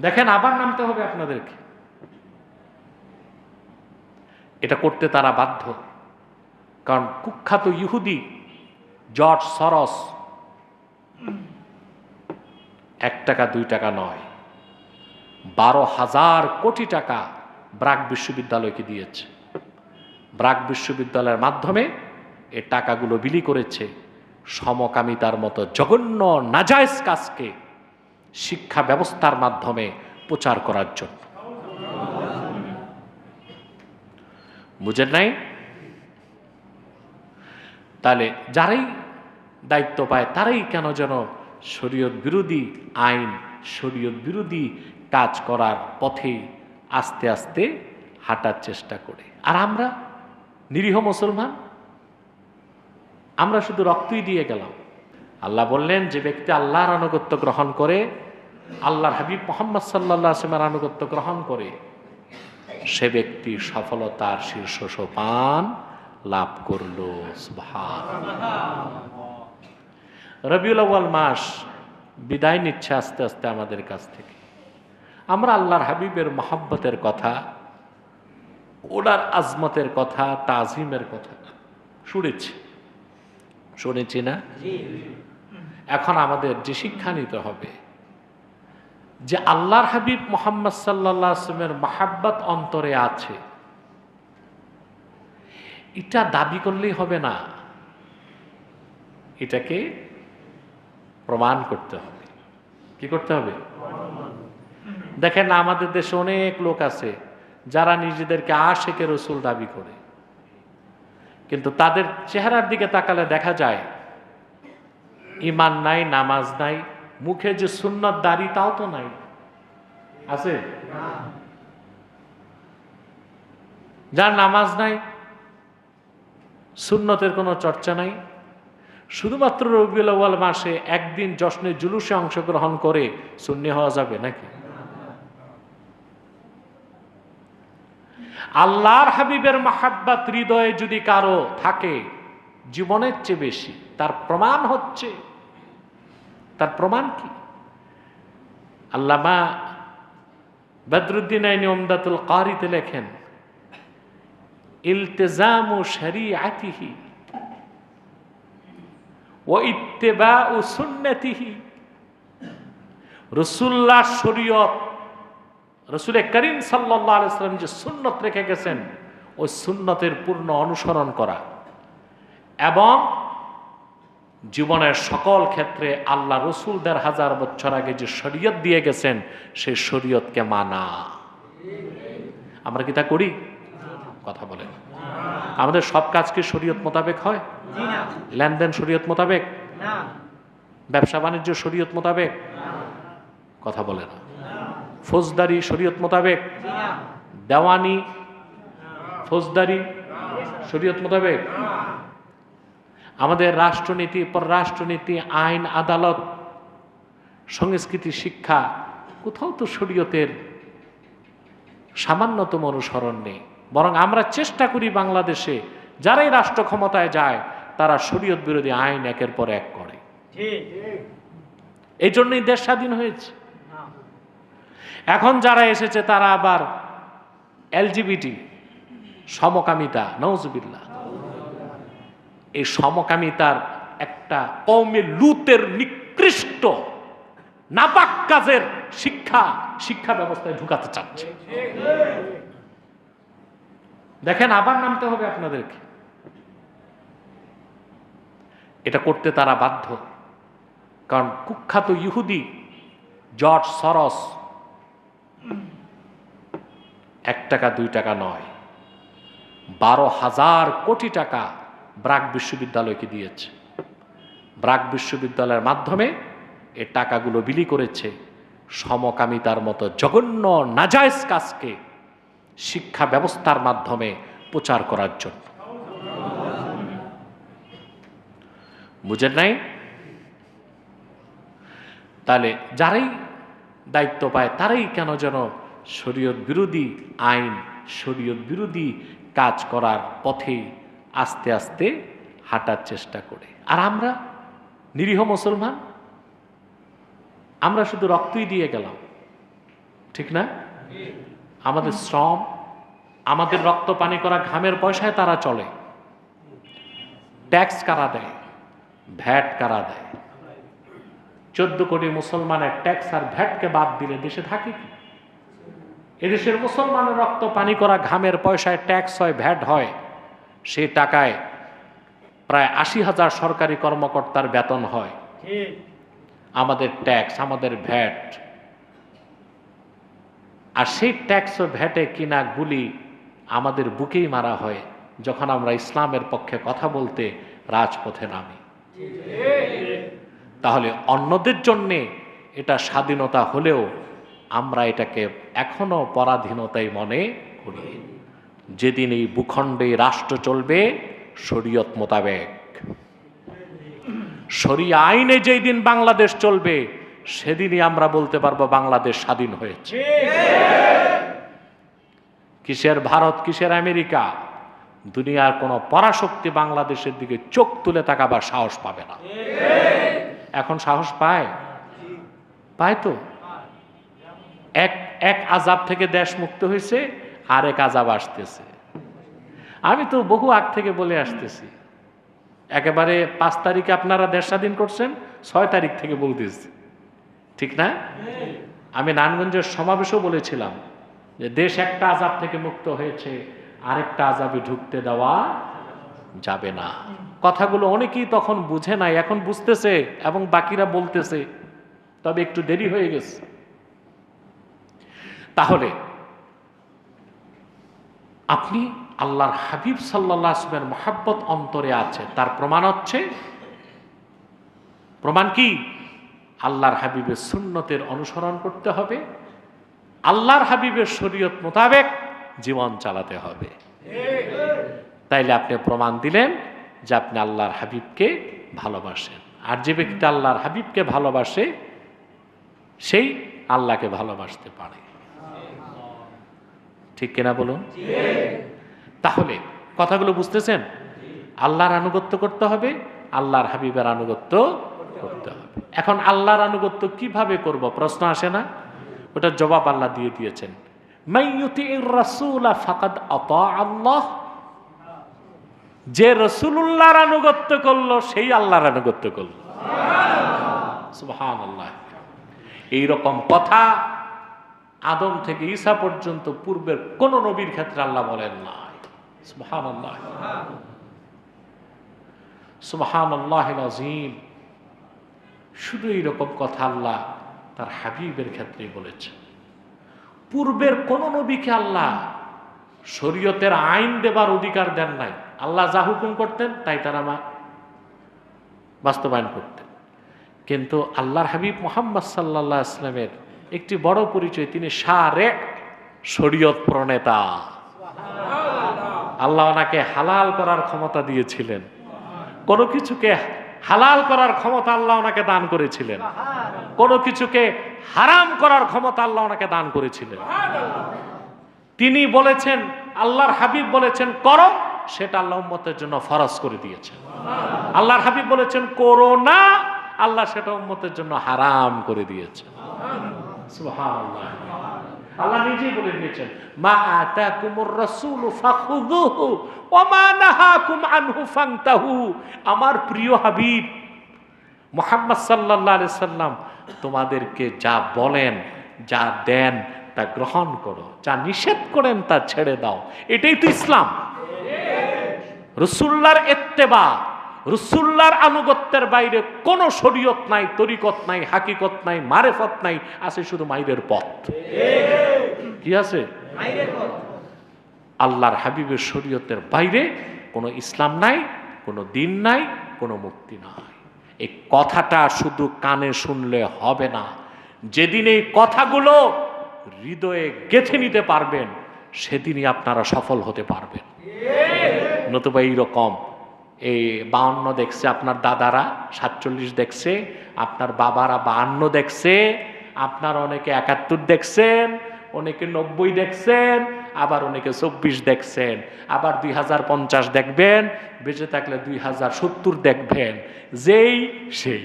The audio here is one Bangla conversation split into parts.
দেখেন আবার নামতে হবে আপনাদেরকে। এটা করতে তারা বাধ্য। কারণ কুখ্যাত ইহুদি জর্জ সরস এক টাকা, দুই টাকা নয়, বারো হাজার কোটি টাকা ব্রাক বিশ্ববিদ্যালয়কে দিয়েছে। ব্রাক বিশ্ববিদ্যালয়ের মাধ্যমে এ টাকাগুলো বিলি করেছে সমকামিতার মতো জঘন্য, নাজায়জ কাজকে শিক্ষা ব্যবস্থার মাধ্যমে প্রচার করার জন্য। বুঝেন নাই? তাহলে যারাই দায়িত্ব পায়, তারাই কেন যেন শরীয়ত বিরোধী আইন, শরীয়ত বিরোধী কাজ করার পথে আস্তে আস্তে হাঁটার চেষ্টা করে। আর আমরা নিরীহ মুসলমান? আমরা শুধু রক্তই দিয়ে গেলাম। আল্লাহ বললেন, যে ব্যক্তি আল্লাহর আনুগত্য গ্রহণ করে, আল্লাহর হাবিব মোহাম্মদ সাল্লাহ আসলামের আনুগত্য গ্রহণ করে, সে ব্যক্তি সফলতার শীর্ষ সোপান লাভ করল। রবিউল আউয়াল মাস বিদায় নিচ্ছে আস্তে আস্তে আমাদের কাছ থেকে। আমরা আল্লাহর হাবিবের মহাব্বতের কথা, ওনার আজমতের কথা, তাজিমের কথা শুনেছি। শুনেছি না? এখন আমাদের যে শিক্ষা নিতে হবে যে আল্লাহর হাবিব মোহাম্মদ সাল্লাহ আসলামের মাহাব্বত অন্তরে আছে এটা দাবি করলেই হবে না। এটাকে প্রমাণ করতে হবে। কি করতে হবে? দেখেন আমাদের দেশে অনেক লোক আছে যারা নিজেদেরকে আশেকে রসুল দাবি করে। কিন্তু তাদের চেহারার দিকে তাকালে দেখা যায়, ইমান নাই, নামাজ নাই, মুখে যে সুন্নত দাড়ি তাও তো নাই। আছে? যার নামাজ নাই, সুন্নতের কোনো চর্চা নাই। শুধুমাত্র রবিউল মাসে একদিন জশ্নে জুলুসে অংশগ্রহণ করে সুন্নি হওয়া যাবে নাকি? আল্লাহর হাবিবের মাহাব্বাত হৃদয়ে যদি কারও থাকে, জীবনের চেয়ে বেশি, তার প্রমাণ হচ্ছে। তার প্রমাণ কি? আল্লামা বদরুদ্দিন আইনি ওমদাতুল কারিতে লেখেন, ইলতেজামু শরিআতিহি ও ইত্তেবা ও সুন্নতিহি। রসুল্লাহ শরীয়ত রসুল করিম সাল্লাহ আলাইসালাম যে সুন্নত রেখে গেছেন, ওই সুন্নতের পূর্ণ অনুসরণ করা এবং জীবনের সকল ক্ষেত্রে আল্লাহ রসুল দেড় হাজার বছর আগে যে শরীয়ত দিয়ে গেছেন, সেই শরীয়তকে মানা। আমরা কি তা করি? কথা বলেন। আমাদের সব কাজ কি শরীয়ত মোতাবেক হয়? লেনদেন শরীয়ত মোতাবেক? ব্যবসা বাণিজ্য শরীয়ত মোতাবেক? কথা বলে না। ফৌজদারি শরীয়ত মোতাবেক? দেওয়ানি ফৌজদারি শরীয়ত মোতাবেক? আমাদের রাষ্ট্রনীতি পররাষ্ট্রনীতি আইন আদালত সংস্কৃতি শিক্ষা কোথাও তো শরীয়তের সামান্যতম অনুসরণ নেই। বরং আমরা চেষ্টা করি বাংলাদেশে যারাই রাষ্ট্র ক্ষমতায় যায় তারা শরীয়ত বিরোধী আইন একের পর এক করে। এই জন্যই দেশ স্বাধীন হয়েছে। এখন যারা এসেছে তারা আবার এলজিবিটি, সমকামিতা নওজুবিল্লা এই সমকামিতার একটা কৌমে লুতের নিকৃষ্ট, নাপাক কাজের শিক্ষা শিক্ষা ব্যবস্থায় ঢুকাতে চাচ্ছে। দেখেন আবার নামতে হবে আপনাদেরকে। এটা করতে তারা বাধ্য। কারণ কুখ্যাত ইহুদি জর্জ সরস এক টাকা, দুই টাকা নয়। বারো হাজার কোটি টাকা ব্রাক বিশ্ববিদ্যালয়কে দিয়েছে। ব্রাক বিশ্ববিদ্যালয়ের মাধ্যমে এ টাকাগুলো বিলি করেছে সমকামিতার মতো জঘন্য, নাজায়জ কাজকে শিক্ষা ব্যবস্থার মাধ্যমে প্রচার করার জন্য। বুঝেন নাই? তাহলে যারাই দায়িত্ব পায়। তারাই কেন যেন শরীয়ত বিরোধী আইন, শরীয়ত বিরোধী কাজ করার পথে আস্তে আস্তে হাঁটার চেষ্টা করে। আর আমরা নিরীহ মুসলমান, আমরা শুধু রক্তই দিয়ে গেলাম, ঠিক না? আমাদের শ্রম, আমাদের রক্ত পানি করা ঘামের পয়সায় তারা চলে। ট্যাক্স কারা দেয়? ভ্যাট কারা দেয়? চোদ্দ কোটি মুসলমানের ট্যাক্স আর ভ্যাটকে বাদ দিলে দেশে থাকে কি? এদেশের মুসলমানের রক্ত পানি করা ঘামের পয়সায় ট্যাক্স হয় ভ্যাট হয় সেই টাকায় প্রায় আশি হাজার সরকারি কর্মকর্তার বেতন হয়। আমাদের ট্যাক্স আমাদের ভ্যাট। আর সেই ট্যাক্স ও ভ্যাটে কিনা গুলি আমাদের বুকেই মারা হয় যখন আমরা ইসলামের পক্ষে কথা বলতে রাজপথে নামি। তাহলে অন্যদের জন্যে এটা স্বাধীনতা হলেও আমরা এটাকে এখনও পরাধীনতাই মনে করি। যেদিন এই ভূখণ্ডে রাষ্ট্র চলবে, শরীয়ত মোতাবেক। শরিয়া আইনে যেই দিন বাংলাদেশ চলবে, সেদিনই আমরা বলতে পারব বাংলাদেশ স্বাধীন হয়েছে। কিসের ভারত, কিসের আমেরিকা? দুনিয়ার কোনো পরাশক্তি বাংলাদেশের দিকে চোখ তুলে তাকাবার সাহস পাবে না। এখন সাহস পায়? পায় তো। এক এক আজাব থেকে দেশ মুক্ত হয়েছে আর এক আজাব আসতেছে। আমি তো বহু আগ থেকে বলে আসতেছি। একেবারে পাঁচ তারিখে আপনারা দেশ স্বাধীন করছেন, ছয় তারিখ থেকে বলতেছি। ঠিক না? আমি নানগঞ্জের সমাবেশও বলেছিলাম যে দেশ একটা আজাব থেকে মুক্ত হয়েছে, আরেকটা আজাবে ঢুকতে দেওয়া যাবে না। কথাগুলো অনেকেই তখন বুঝে নাই, এখন বুঝতেছে এবং বাকিরা বলতেছে, তবে একটু দেরি হয়ে গেছে। তাহলে, আপনি আল্লাহর হাবিব সাল্লাহ আসমের মহাব্বত অন্তরে আছে, তার প্রমাণ হচ্ছে, প্রমাণ কি? আল্লাহর হাবিবের সুন্নতের অনুসরণ করতে হবে, আল্লাহর হাবিবের শরীয়ত মোতাবেক জীবন চালাতে হবে। তাইলে আপনি প্রমাণ দিলেন যে আপনি আল্লাহর হাবিবকে ভালোবাসেন। আর যে ব্যক্তি আল্লাহর হাবিবকে ভালোবাসে, সেই আল্লাহকে ভালোবাসতে পারে। ঠিক কিনা বলুন? তাহলে কথাগুলো বুঝতেছেন? আল্লাহর আনুগত্য করতে হবে, আল্লাহর হাবিবের আনুগত্য করতে হবে। এখন আল্লাহর আনুগত্য কীভাবে করব? প্রশ্ন আসে না? ওটার জবাব আল্লাহ দিয়ে দিয়েছেন। মাইয়ুতি রাসূলা ফাকাদ আল্লাহ যে রসুল্লাহর আনুগত্য করল, সেই আল্লাহর আনুগত্য করল। আল্লাহ এইরকম কথা আদম থেকে ঈসা পর্যন্ত পূর্বের কোন নবীর ক্ষেত্রে আল্লাহ বলেন নাই। সুবহান আল্লাহ শুধু এইরকম কথা আল্লাহ তার হাবিবের ক্ষেত্রেই বলেছে পূর্বের কোন নবীকে আল্লাহ শরীয়তের আইন দেবার অধিকার দেন নাই। আল্লাহ যা হুকুম করতেন তাই তারা মা বাস্তবায়ন করতেন। কিন্তু আল্লাহর হাবিব মোহাম্মদ সাল্লাহ ইসলামের একটি বড় পরিচয় তিনি সারে শরীয়ত প্রণেতা। আল্লাহ ওনাকে হালাল করার ক্ষমতা দিয়েছিলেন। কোনো কিছুকে হালাল করার ক্ষমতা আল্লাহ ওনাকে দান করেছিলেন। কোনো কিছুকে হারাম করার ক্ষমতা আল্লাহ ওনাকে দান করেছিলেন। তিনি বলেছেন আল্লাহর হাবিব বলেছেন করো সেটা আল্লাহ উম্মতের জন্য ফরজ করে দিয়েছেন আল্লাহর হাবিব বলেছেন করো না আল্লাহ সেটা উম্মতের জন্য হারাম করে দিয়েছেন আল্লাহ দিয়েছেন, মা আমার প্রিয় হাবিব, মুহাম্মদ তোমাদেরকে যা বলেন, যা দেন, তা গ্রহণ করো, যা নিষেধ করেন, তা ছেড়ে দাও। এটাই তো ইসলাম। রসুল্লার এত্তেবা রসুল্লার আনুগত্যের বাইরে কোনো শরীয়ত নাই, তরিকত নাই, হাকিকত নাই, মারেফত নাই, আছে শুধু মাইরের পথ। কি আছে? আল্লাহর হাবিবের শরীয়তের বাইরে কোনো ইসলাম নাই, কোনো দিন নাই, কোনো মুক্তি নাই। এই কথাটা শুধু কানে শুনলে হবে না। যেদিন এই কথাগুলো হৃদয়ে গেথে নিতে পারবেন, সেদিনই আপনারা সফল হতে পারবেন। নতুবা এইরকম এই বাউন্ন দেখছে আপনার দাদারা সাতচল্লিশ দেখছে আপনার বাবারা বাহান্ন দেখছে আপনার অনেকে একাত্তর দেখছেন অনেকে নব্বই দেখছেন আবার অনেকে চব্বিশ দেখছেন আবার দুই হাজার পঞ্চাশ দেখবেন বেঁচে থাকলে দুই হাজার সত্তর দেখবেন যেই সেই।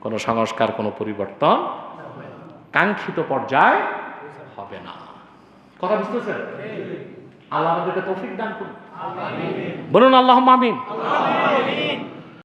কোনো সংস্কার কোনো পরিবর্তন কাঙ্ক্ষিত পর্যায়ে হবে না। কথা বুঝতেছেন? Allah memberikan taufik dan kun. Amin. Berun Allahumma amin. Allahumma amin.